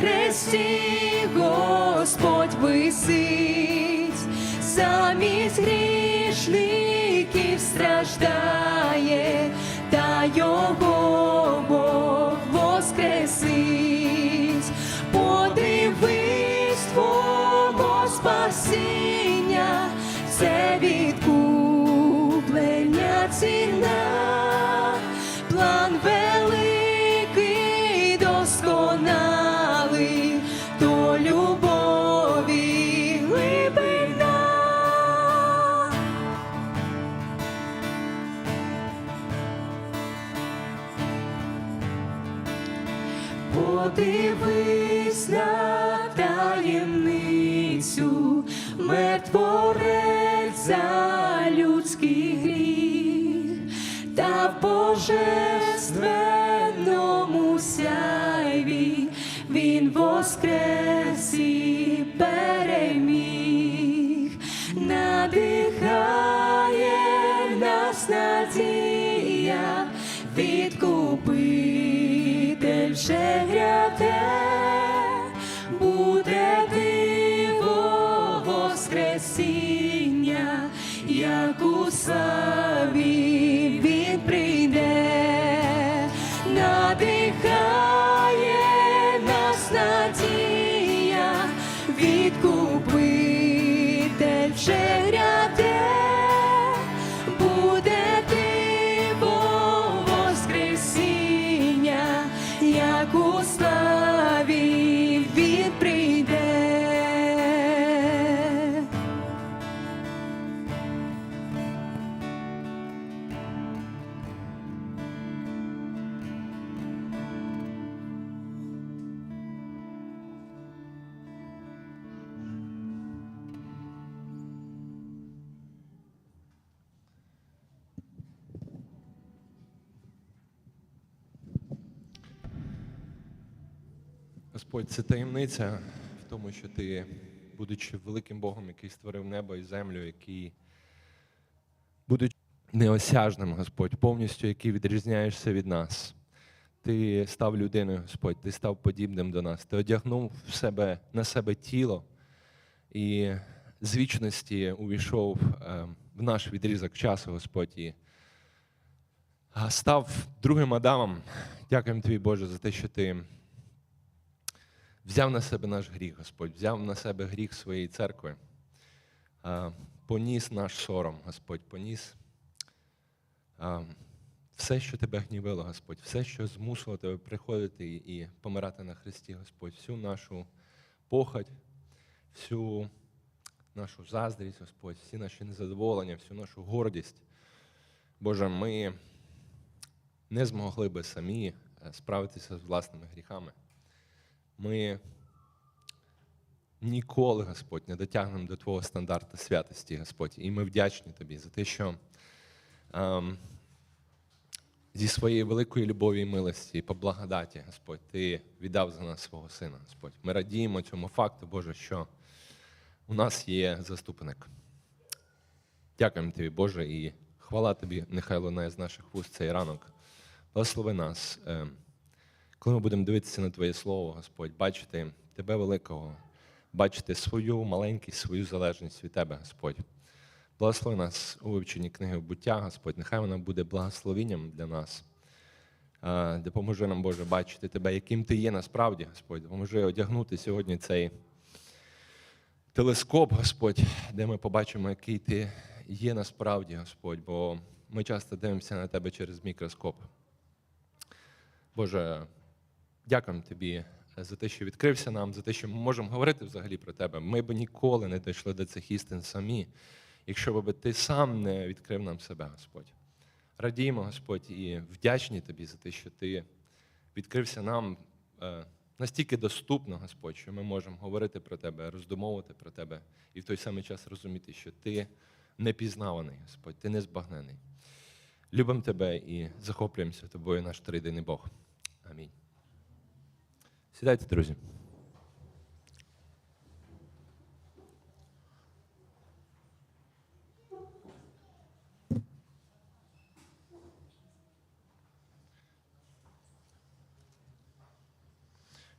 хресті Господь висить, замість грішників страждає, та його Бог воскресить. Подивись твого спасіння, це відкуплення мертворець за людський гріх, та в божественному сяйві. Він воскрес і переміг, надихає нас надія, відкупитель вже гряде, надихає Господь, це таємниця в тому, що ти, будучи великим Богом, який створив небо і землю, який, будучи неосяжним, Господь, повністю який відрізняєшся від нас. Ти став людиною, Господь, ти став подібним до нас. Ти одягнув в себе, на себе тіло і з вічності увійшов е, в наш відрізок часу, Господь. І став другим Адамом. Дякуємо тобі, Боже, за те, що ти взяв на себе наш гріх, Господь, взяв на себе гріх своєї церкви, поніс наш сором, Господь, поніс все, що тебе гнівило, Господь, все, що змусило тебе приходити і помирати на Христі, Господь, всю нашу похоть, всю нашу заздрість, Господь, всі наші незадоволення, всю нашу гордість. Боже, ми не змогли би самі е, справитися з власними гріхами ми ніколи, Господь, не дотягнемо до Твого стандарту святості, Господь. І ми вдячні Тобі за те, що ем, зі своєї великої любові і милості і по благодаті, Господь, Ти віддав за нас свого Сина, Господь. Ми радіємо цьому факту, Боже, що у нас є заступник. Дякуємо Тобі, Боже, і хвала Тобі, нехай лунає з наших вуст цей ранок. Благослови нас. ем, коли ми будемо дивитися на Твоє Слово, Господь, бачити Тебе великого, бачити свою маленькість, свою залежність від Тебе, Господь. Благослови нас у вивченні книги буття, Господь. Нехай вона буде благословенням для нас. Допоможи нам, Боже, бачити Тебе, яким Ти є насправді, Господь. Допоможи одягнути сьогодні цей телескоп, Господь, де ми побачимо, який Ти є насправді, Господь, бо ми часто дивимося на Тебе через мікроскоп. Боже, дякуємо тобі за те, що відкрився нам, за те, що ми можемо говорити взагалі про тебе. Ми б ніколи не дійшли до цих істин самі, якщо б ти сам не відкрив нам себе, Господь. Радіємо, Господь, і вдячні тобі за те, що ти відкрився нам е, настільки доступно, Господь, що ми можемо говорити про тебе, роздумовувати про тебе і в той самий час розуміти, що ти не пізнаваний, Господь, ти не збагнений. Любимо тебе і захоплюємося тобою, наш триденний Бог. Амінь. Сідайте, друзі.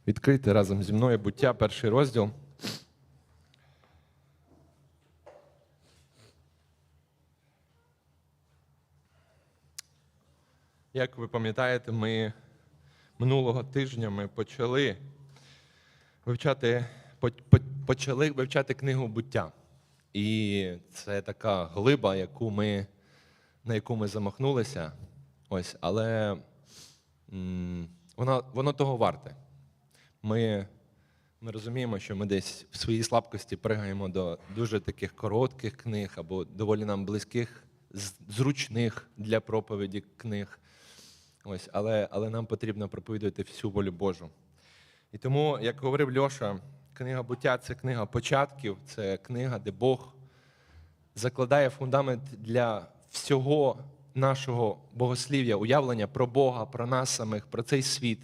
відкрийте разом зі мною буття, перший розділ. Як ви пам'ятаєте, ми минулого тижня ми почали вивчати, по- по- почали вивчати книгу буття. І це така глиба, яку ми, на яку ми замахнулися. Ось, але воно, воно того варте. Ми, ми розуміємо, що ми десь в своїй слабкості пригаємо до дуже таких коротких книг або доволі нам близьких, зручних для проповіді книг. Ось, але, але нам потрібно проповідувати всю волю Божу. І тому, як говорив Льоша, книга буття це книга початків, це книга, де Бог закладає фундамент для всього нашого богослів'я, уявлення про Бога, про нас самих, про цей світ.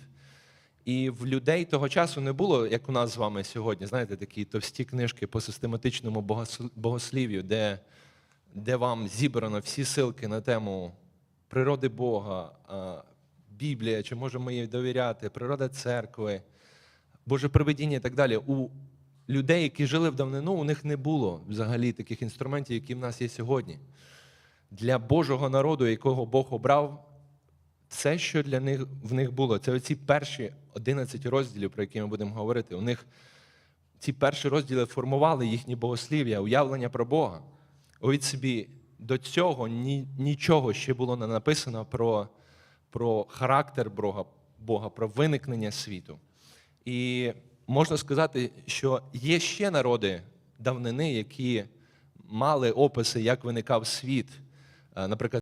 І в людей того часу не було, як у нас з вами сьогодні, знаєте, такі товсті книжки по систематичному богослів'ю, де, де вам зібрано всі силки на тему природи Бога, Біблія, чи можемо їй довіряти, природа церкви, Боже проведіння і так далі. У людей, які жили в давнину, у них не було взагалі таких інструментів, які в нас є сьогодні. Для Божого народу, якого Бог обрав, все, що для них в них було, це оці перші 11 розділів, про які ми будемо говорити. У них ці перші розділи формували їхні богослів'я, уявлення про Бога. Уявіть собі, до цього ні, нічого ще було не написано про, про характер Бога, Бога, про виникнення світу. І можна сказати, що є ще народи давнини, які мали описи, як виникав світ. Е, Наприклад,